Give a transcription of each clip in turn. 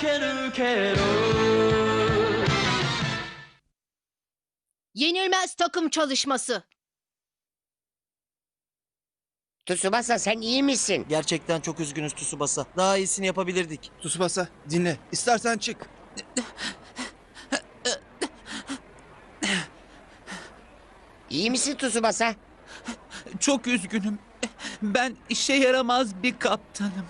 けるけど Yenilmez takım çalışması. Tsubasa sen iyi misin? Gerçekten çok üzgünüz Tsubasa. Daha iyisini yapabilirdik. Tsubasa dinle. İstersen çık. İyi misin Tsubasa? Çok üzgünüm. Ben işe yaramaz bir kaptanım.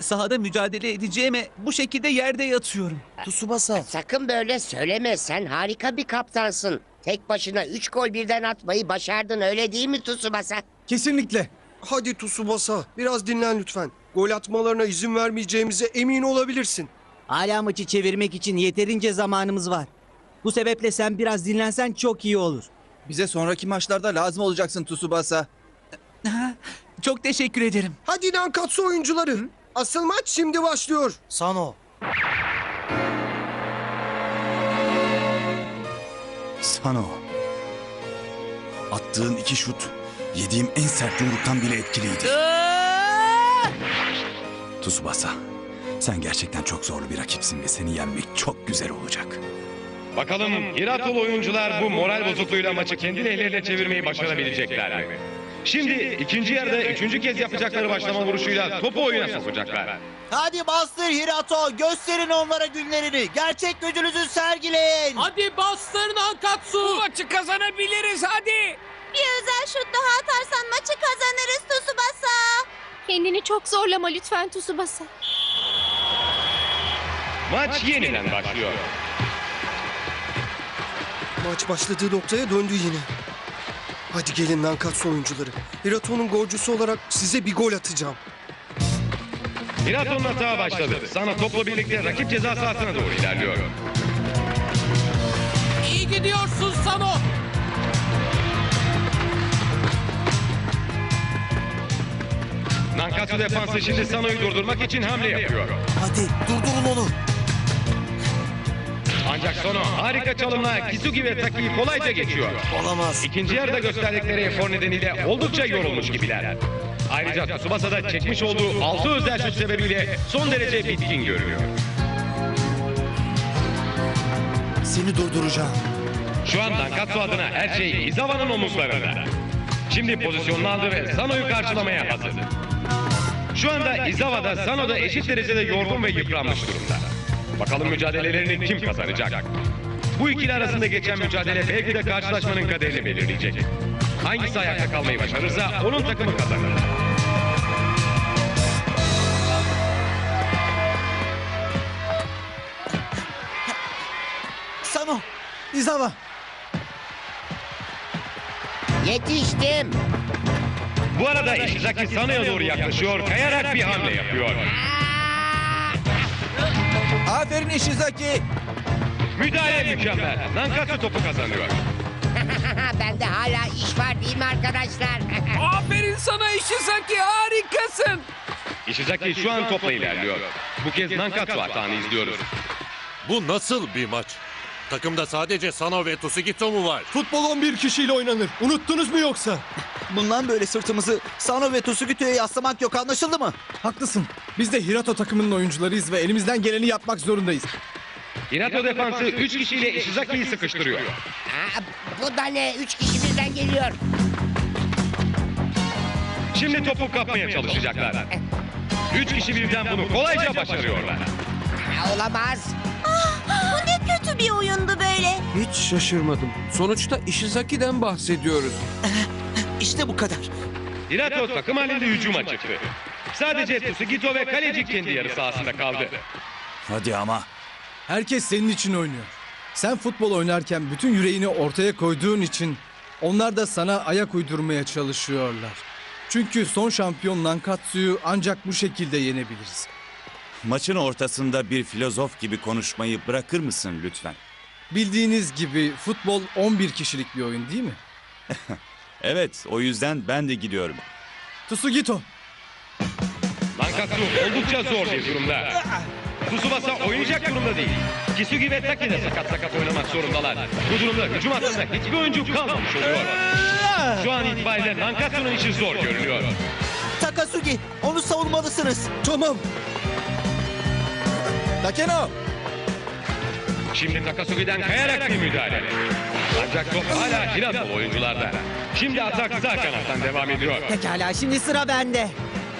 Sahada mücadele edeceğime bu şekilde yerde yatıyorum. Tsubasa. Sakın böyle söyleme. Sen harika bir kaptansın. Tek başına üç gol birden atmayı başardın öyle değil mi Tsubasa? Kesinlikle. Hadi Tsubasa biraz dinlen lütfen. Gol atmalarına izin vermeyeceğimize emin olabilirsin. Hala maçı çevirmek için yeterince zamanımız var. Bu sebeple sen biraz dinlensen çok iyi olur. Bize sonraki maçlarda lazım olacaksın Tsubasa. Çok teşekkür ederim. Hadi Nankatsu oyuncuları. Asıl maç şimdi başlıyor. Sano. Sano. Attığın iki şut yediğim en sert yumruktan bile etkiliydi. Tsubasa. Sen gerçekten çok zorlu bir rakipsin ve seni yenmek çok güzel olacak. Bakalım Hiratolu oyuncular bu moral bozukluğuyla maçı kendi lehlerine çevirmeyi başarabilecekler mi? Şimdi ikinci yarıda üçüncü kez yapacakları başlama vuruşuyla topu oyuna sokacaklar. Hadi bastır Hirato. Gösterin onlara günlerini. Gerçek gücünüzü sergileyin. Hadi bastır Nankatsu. Bu maçı kazanabiliriz hadi. Bir özel şut daha atarsan maçı kazanırız Tsubasa. Kendini çok zorlama lütfen Tsubasa. Maç yeniden başlıyor. Maç başladığı noktaya döndü yine. Hadi gelin Nankatsu oyuncuları. Hirato'nun golcüsü olarak size bir gol atacağım. Hirato'nun hata başladı. Sana topla birlikte rakip ceza sahasına doğru ilerliyor. İyi gidiyorsun Sano. Nankatsu defansı şimdi Sano'yu durdurmak için hamle yapıyor. Hadi durdurun onu. Ancak Sano harika çalımla Kisugi ve Taki'yi kolayca geçiyor. Olamaz. İkinci yarıda gösterdikleri efor nedeniyle oldukça yorulmuş gibiler. Ayrıca Tsubasa da çekmiş olduğu 6 özel şut sebebiyle son derece bitkin görünüyor. Seni durduracağım. Şu an Nankatsu adına her şey Izawa'nın omuzlarında. Şimdi pozisyonunu aldı ve Sano'yu karşılamaya hazır. Şu anda Izawa da Sano da eşit derecede yorgun ve yıpranmış durumda. Bakalım mücadelelerini kim kazanacak? Bu ikili arasında geçen mücadele belki de karşılaşmanın kaderini belirleyecek. Hangisi ayakta kalmayı başarırsa onun takımı kazanır. Sano. Izawa. Yetiştim. Bu arada Ishizaki Sano'ya doğru yaklaşıyor, kayarak bir hamle yapıyor. Aferin Ishizaki. Müdahale mükemmel. Nankatsu topu kazanıyor. Bende hala iş var değil mi arkadaşlar? Aferin sana Ishizaki harikasın. Ishizaki şu an topla ilerliyor. Bu kez Nankatsu hatanı izliyoruz. Bu nasıl bir maç? Takımda sadece Sano ve Tsugito mu var? Futbol 11 kişiyle oynanır. Unuttunuz mu yoksa? Bundan böyle sırtımızı Sano ve Tsugito'ya yaslamak yok anlaşıldı mı? Haklısın. Biz de Hirato takımının oyuncularıyız ve elimizden geleni yapmak zorundayız. Hirato defansı 3 kişiyle Ishizaki'yi sıkıştırıyor. Aa, bu da ne? Üç kişi birden geliyor. Şimdi topu kapmaya çalışacaklar. 3 kişi birden bunu kolayca başarıyorlar. Aa, olamaz. Bu ne kötü bir oyundu böyle. Hiç şaşırmadım. Sonuçta Ishizaki'den bahsediyoruz. İşte bu kadar. Hirato takım halinde hücuma çıktı. Sadece Tsugito ve kaleci kendi yarı sahasında kaldı. Hadi ama. Herkes senin için oynuyor. Sen futbol oynarken bütün yüreğini ortaya koyduğun için onlar da sana ayak uydurmaya çalışıyorlar. Çünkü son şampiyon Nankatsu'yu ancak bu şekilde yenebiliriz. Maçın ortasında bir filozof gibi konuşmayı bırakır mısın lütfen? Bildiğiniz gibi futbol 11 kişilik bir oyun değil mi? Evet, o yüzden ben de gidiyorum. Tsugito, Nankatsu oldukça zor bir durumda. Tsubasa oynayacak durumda değil. Kisugi ve Taki de sakat sakat oynamak zorundalar. Bu durumda hücum hattında hiçbir oyuncu kalmamış oluyor. Şu an itibariyle Nankatsu'nun işi zor görünüyor. Takasugi onu savunmalısınız. Tamam. Takeno! Şimdi Takasugi'den kayarak bir müdahale. Ancak top hala Hirato'lu oyuncularda. Şimdi atak sağ kanattan devam ediyor. Pekala şimdi sıra bende.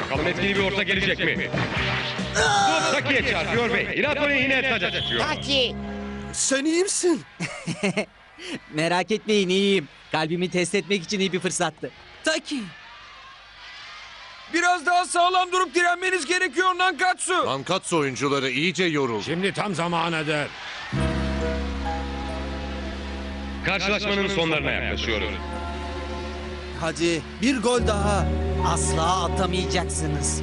Bakalım etkili bir orta gelecek mi? Top Taki'ye çarpıyor ve Hirato'yu yine taca tutuyor. Taki. Sen iyi misin? Merak etmeyin iyiyim. Kalbimi test etmek için iyi bir fırsattı. Taki. Biraz daha sağlam durup direnmeniz gerekiyor Nankatsu. Nankatsu oyuncuları iyice yoruldu. Şimdi tam zamanıdır. Karşılaşmanın sonlarına yaklaşıyoruz. Hadi bir gol daha. Asla atamayacaksınız.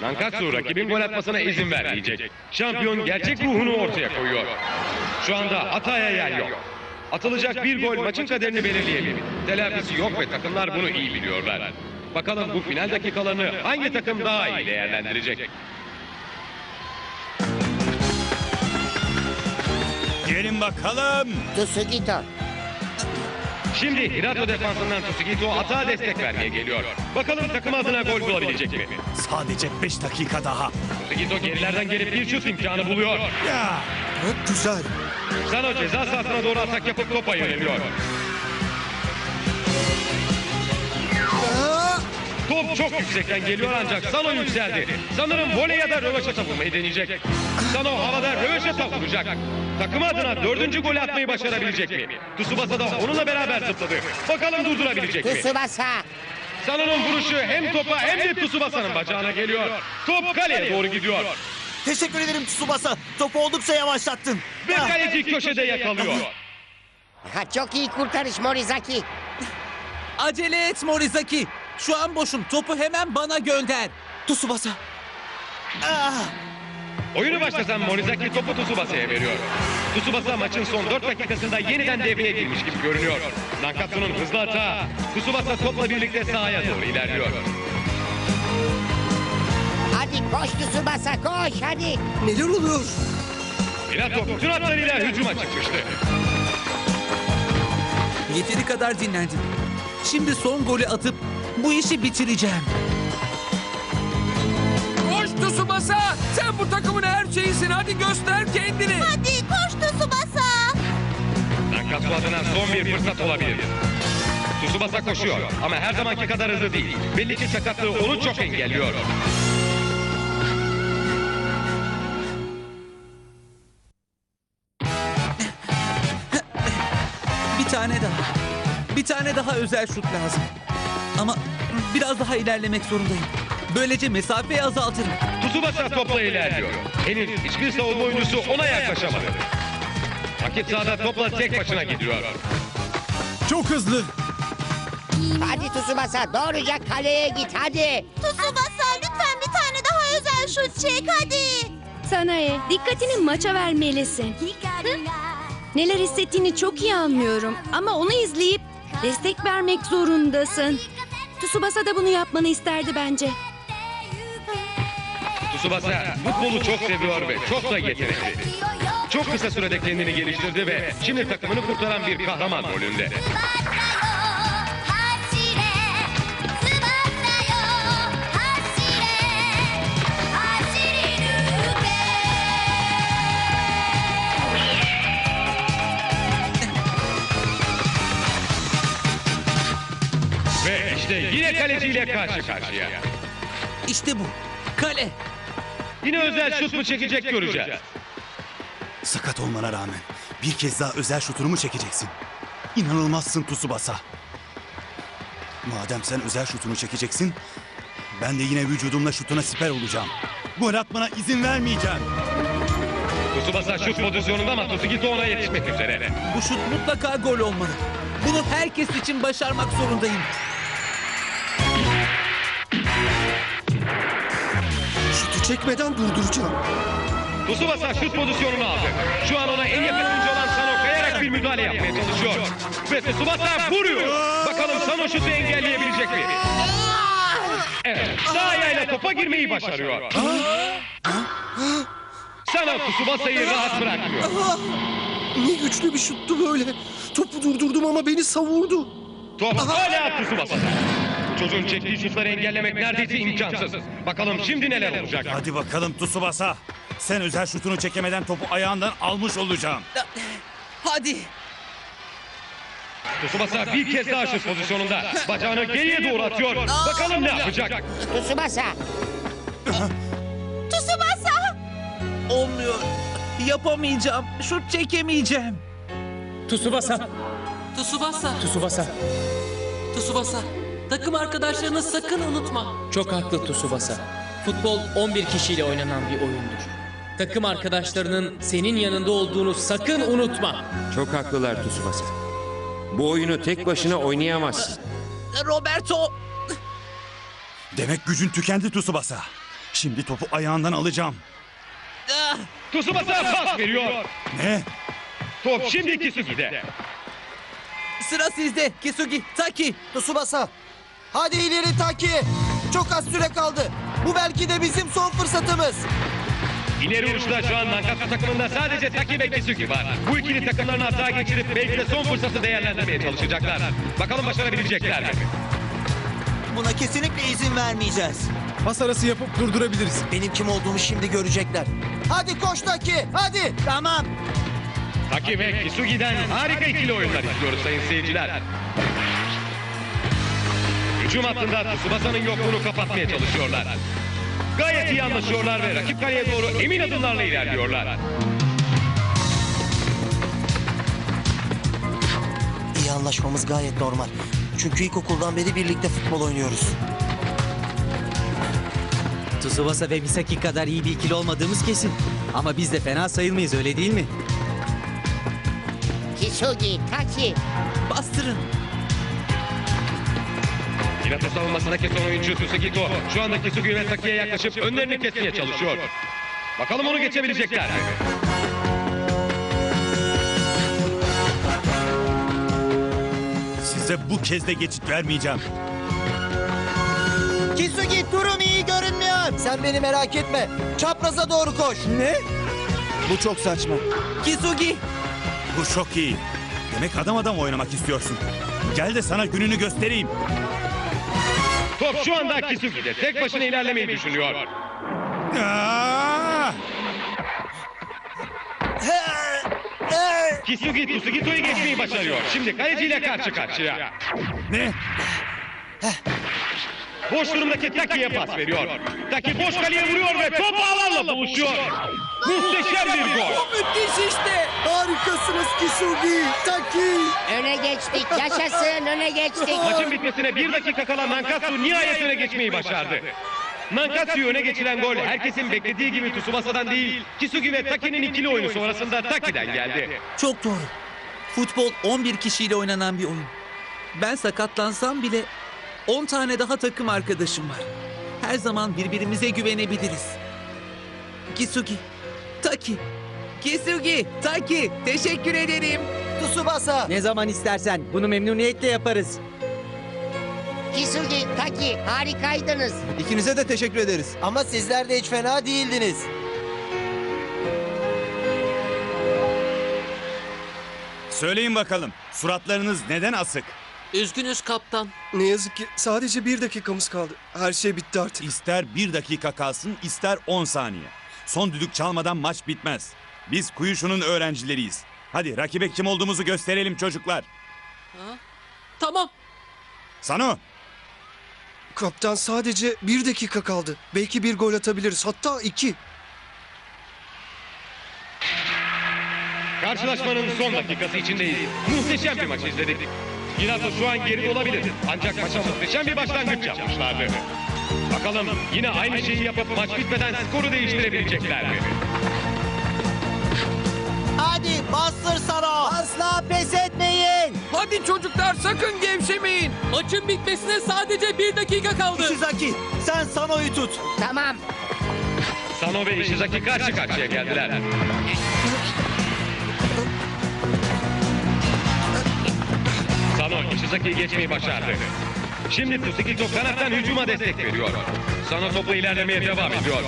Nankatsu rakibin gol atmasına izin vermeyecek. Şampiyon gerçek ruhunu ortaya koyuyor. Şu anda hataya yer yok. Atılacak bir gol maçın kaderini belirleyebilir. Telafisi yok ve takımlar bunu iyi biliyorlar. Bakalım bu final dakikalarını hangi takım daha iyi değerlendirecek? Gelin bakalım. Tsugito. Şimdi Hirato defansından Tsugito atağa destek vermeye geliyor. Bakalım takım adına gol bulabilecek mi? Sadece 5 dakika daha. Tsugito gerilerden gelip bir şut imkanı buluyor. Ya. Çok güzel. Sano ceza sahasına doğru atak yapıp topa yöneliyor. Top çok yüksekten geliyor ancak Sano yükseldi. Sanırım voley ya da röveşata vurmayı deneyecek. Sano havada röveşata vuracak. Takımı adına dördüncü golü atmayı başarabilecek mi? Tsubasa da onunla beraber zıpladı. Bakalım durdurabilecek mi? Tsubasa. Sano'nun vuruşu hem topa hem de Tsubasa'nın bacağına geliyor. Top kaleye doğru gidiyor. Teşekkür ederim Tsubasa. Topu oldukça yavaşlattın. Ve kaleci köşede yakalıyor. Ha, çok iyi kurtarış Morizaki. Acele et Morizaki. Şu an boşum. Topu hemen bana gönder. Tsubasa. Ah, Oyunu başlatan Morizaki topu Tsubasa'ya veriyor. Tsubasa maçın son 4 dakikasında yeniden devreye girmiş gibi görünüyor. Nankatsu'nun hızlı hata. Tsubasa topla birlikte sahaya doğru ilerliyor. Hadi koş Tsubasa koş hadi. Neler oluyor? Minato bütün hatlarıyla hücuma çıkmıştı. Yeteri kadar dinlendim. Şimdi son golü atıp bu işi bitireceğim. Koş Tsubasa. Sen bu takımın her şeyisin. Hadi göster kendini. Hadi koş Tsubasa. Nankatsu adına son bir fırsat olabilir. Tsubasa koşuyor ama her zamanki kadar hızlı değil. Belli ki sakatlığı onu çok engelliyor. Bir tane daha. Bir tane daha özel şut lazım. Ama biraz daha ilerlemek zorundayım. Böylece mesafeyi azaltırım. Tsubasa topla ilerliyor. Henüz hiçbir savunma oyuncusu ona yaklaşamadı. Rakip sahada topla tek başına gidiyor. Çok hızlı. Hadi Tsubasa doğruca kaleye git hadi. Tsubasa lütfen bir tane daha özel şut çek hadi. Sanae, dikkatini maça vermelisin. Hı? Neler hissettiğini çok iyi anlıyorum. Ama onu izleyip destek vermek zorundasın. Tsubasa da bunu yapmanı isterdi bence. Tsubasa futbolu çok seviyor ve çok da yetenekli. Çok kısa sürede kendini geliştirdi ve şimdi takımını kurtaran bir kahraman rolünde. Yine kaleciyle karşı karşıya. İşte bu. Kale. Yine özel şut mu çekecek göreceğiz. Sakat olmana rağmen bir kez daha özel şutunu mu çekeceksin? İnanılmazsın Tsubasa. Madem sen özel şutunu çekeceksin, ben de yine vücudumla şutuna siper olacağım. Gol atmana izin vermeyeceğim. Tsubasa şut pozisyonunda ama Tsugito ona yetişmek üzere. Bu şut mutlaka gol olmalı. Bunu herkes için başarmak zorundayım. Çekmeden durduracağım. Tsubasa şut pozisyonunu aldı. Şu an ona en yakın oyuncu olan Sano kayarak bir müdahale yapmaya çalışıyor. Ve Tsubasa vuruyor. Bakalım Sano şutu engelleyebilecek mi? Evet, sağ ayağıyla topa girmeyi başarıyor. Sano Tsubasa'yı rahat bırakmıyor. Ne güçlü bir şuttu böyle. Topu durdurdum ama beni savurdu. Top hala Tsubasa'da. Çocuğun çektiği şutları engellemek neredeyse imkansız. Bakalım şimdi neler olacak. Hadi bakalım Tsubasa. Sen özel şutunu çekemeden topu ayağından almış olacağım. Hadi. Tsubasa bir kez daha şut pozisyonunda. Bacağını geriye doğru atıyor. Bakalım ne yapacak. Tsubasa. Tsubasa! Olmuyor. Yapamayacağım. Şut çekemeyeceğim. Tsubasa. Tsubasa, Tsubasa. Tsubasa. Takım arkadaşlarını sakın unutma. Çok haklı Tsubasa. Futbol 11 kişiyle oynanan bir oyundur. Takım arkadaşlarının senin yanında olduğunu sakın unutma. Çok haklılar Tsubasa. Bu oyunu tek başına oynayamazsın. Roberto. Demek gücün tükendi Tsubasa. Şimdi topu ayağından alacağım. Tsubasa pas veriyor. Ne? Top şimdi Kisugi'de. Sıra sizde. Kisugi, Taki. Tsubasa. Hadi ileri Taki. Çok az süre kaldı. Bu belki de bizim son fırsatımız. İleri uçta şu an Nankatsu takımında sadece Taki ve Kisugi var. Bu ikili takımlarını hata geçirip belki de son fırsatı değerlendirmeye çalışacaklar. Bakalım başarabilecekler mi? Buna kesinlikle izin vermeyeceğiz. Pas arası yapıp durdurabiliriz. Benim kim olduğumu şimdi görecekler. Hadi koş Taki. Hadi. Tamam. Taki ve Kisugi'den harika ikili oyunlar izliyoruz sayın seyirciler. Hücum hattında Tsubasa'nın yokluğunu kapatmaya çalışıyorlar. Gayet iyi anlaşıyorlar ve rakip kaleye doğru emin adımlarla ilerliyorlar. İyi anlaşmamız gayet normal. Çünkü ilkokuldan beri birlikte futbol oynuyoruz. Tsubasa ve Misaki kadar iyi bir ikili olmadığımız kesin. Ama biz de fena sayılmayız öyle değil mi? Kisugi, Taki. Bastırın. Hirato savunmasına kesen oyuncu Tsukito şu anda Kisugi ve Taki'ye yaklaşıp önlerini kesmeye çalışıyor. Bakalım onu geçebilecekler mi? Size bu kez de geçit vermeyeceğim. Kisugi durum iyi görünmüyor. Sen beni merak etme. Çapraza doğru koş. Ne? Bu çok saçma. Kisugi. Bu çok iyi. Demek adam adam oynamak istiyorsun. Gel de sana gününü göstereyim. Top şu anda Kisugi'de tek başına ilerlemeyi düşünüyor. Kisugi Tsukito'yu geçmeyi başarıyor. Şimdi kaleciyle karşı karşıya. Ne? Boş durumdaki Taki'ye pas veriyor. Taki boş kaleye vuruyor ve top ağlarla buluşuyor. Muhteşem bir gol. Müthiş işte. Harikasınız Kisugi, Taki. Öne geçtik. Yaşasın öne geçtik. Maçın bitmesine bir dakika kala Nankatsu nihayet öne geçmeyi başardı. Nankatsu'yu öne geçiren gol herkesin beklediği gibi Tsubasa'dan değil, Kisugi ve Taki'nin ikili oyunu sonrasında Taki'den geldi. Çok doğru. Futbol 11 kişiyle oynanan bir oyun. Ben sakatlansam bile 10 tane daha takım arkadaşım var. Her zaman birbirimize güvenebiliriz. Kisugi, Taki, Kisugi, Taki teşekkür ederim. Tsubasa. Ne zaman istersen bunu memnuniyetle yaparız. Kisugi, Taki harikaydınız. İkinize de teşekkür ederiz. Ama sizler de hiç fena değildiniz. Söyleyin bakalım. Suratlarınız neden asık? Üzgünüz kaptan. Ne yazık ki sadece bir dakikamız kaldı. Her şey bitti artık. İster bir dakika kalsın, ister 10 saniye. Son düdük çalmadan maç bitmez. Biz Kuyuşu'nun öğrencileriyiz. Hadi rakibe kim olduğumuzu gösterelim çocuklar. Tamam. Sano, Kaptan sadece bir dakika kaldı. Belki bir gol atabiliriz. Hatta iki. Karşılaşmanın son dakikası içindeyiz. Muhteşem bir maç izledik. Minato şu an geride olabilir. Ancak maça muhteşem bir başlangıç yapmışlardı. Bakalım yine aynı şeyi yapıp maç bitmeden skoru değiştirebilecekler mi? Hadi bastır Saro. Asla pes etmeyin. Hadi çocuklar sakın gevşemeyin. Maçın bitmesine sadece bir dakika kaldı. Ishizaki sen Sano'yu tut. Tamam. Sano ve Ishizaki karşı karşıya geldiler. Ishizaki'yi geçmeyi başardı. Şimdi Tsukito kanattan hücuma destek veriyor. Sano topla ilerlemeye devam ediyor.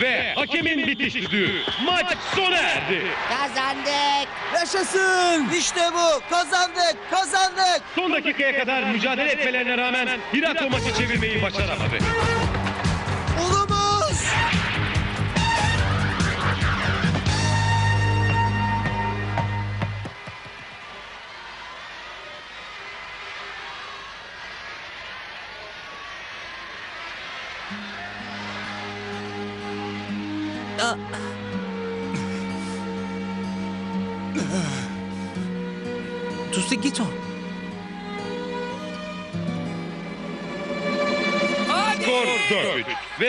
Ve hakemin bitiş düdüğü. Maç sona erdi. Kazandık. Yaşasın! İşte bu. Kazandık. Kazandık. Son dakikaya kadar mücadele etmelerine rağmen Hirato maçı çevirmeyi başaramadı.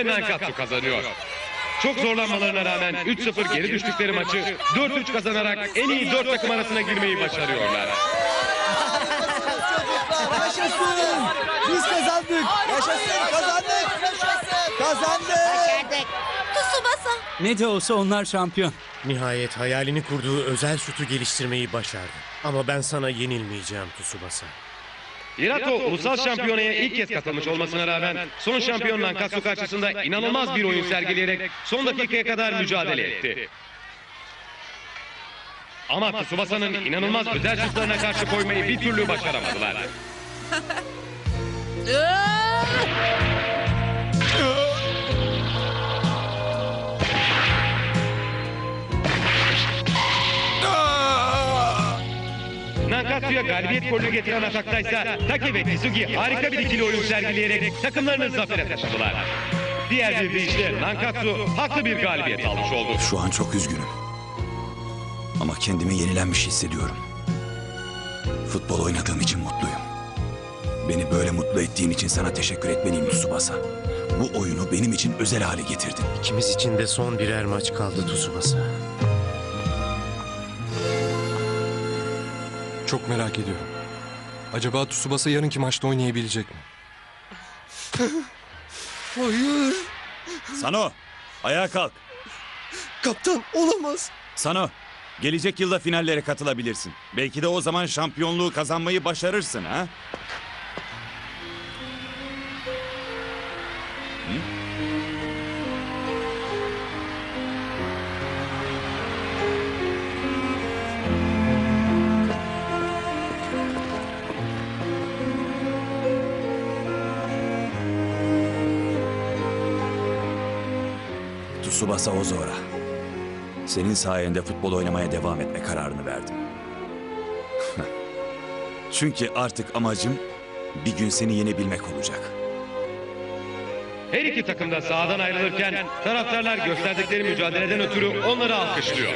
Ve Nankatsu kazanıyor. Çok zorlanmalarına rağmen 3-0 geri düştükleri maçı 4-3 kazanarak en iyi 4 takım arasına girmeyi başarıyorlar. Yaşasın. Biz kazandık. Yaşasın. Kazandık. Kazandık. Tsubasa. Ne de olsa onlar şampiyon. Nihayet hayalini kurduğu özel şutu geliştirmeyi başardı. Ama ben sana yenilmeyeceğim Tsubasa. Hirato ulusal şampiyonaya ilk kez katılmış olmasına rağmen son şampiyon Nankatsu karşısında inanılmaz bir oyun sergileyerek son dakikaya kadar mücadele etti. Ama Tsubasa'nın inanılmaz özel şutlarına karşı koymayı bir türlü başaramadılar. Nankatsu'ya galibiyet golünü getiren ataktaysa Taki ve Tsugi harika bir ikili oyun sergileyerek takımlarını zafere taşıdılar. Diğer bir deyişle Nankatsu haklı bir galibiyet almış oldu. Şu an çok üzgünüm. Ama kendimi yenilenmiş hissediyorum. Futbol oynadığım için mutluyum. Beni böyle mutlu ettiğin için sana teşekkür etmeliyim Tsubasa. Bu oyunu benim için özel hale getirdin. İkimiz için de son birer maç kaldı Tsubasa. Çok merak ediyorum. Acaba Tsubasa yarınki maçta oynayabilecek mi? Hayır. Sano, ayağa kalk. Kaptan olamaz. Sano, gelecek yılda finallere katılabilirsin. Belki de o zaman şampiyonluğu kazanmayı başarırsın ha? Tsubasa Ozora. Senin sayende futbol oynamaya devam etme kararını verdim. Çünkü artık amacım bir gün seni yenebilmek olacak. Her iki takım da sahadan ayrılırken taraftarlar gösterdikleri mücadeleden ötürü onları alkışlıyor.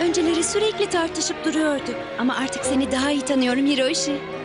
Önceleri sürekli tartışıp duruyorduk. Ama artık seni daha iyi tanıyorum Hiroshi.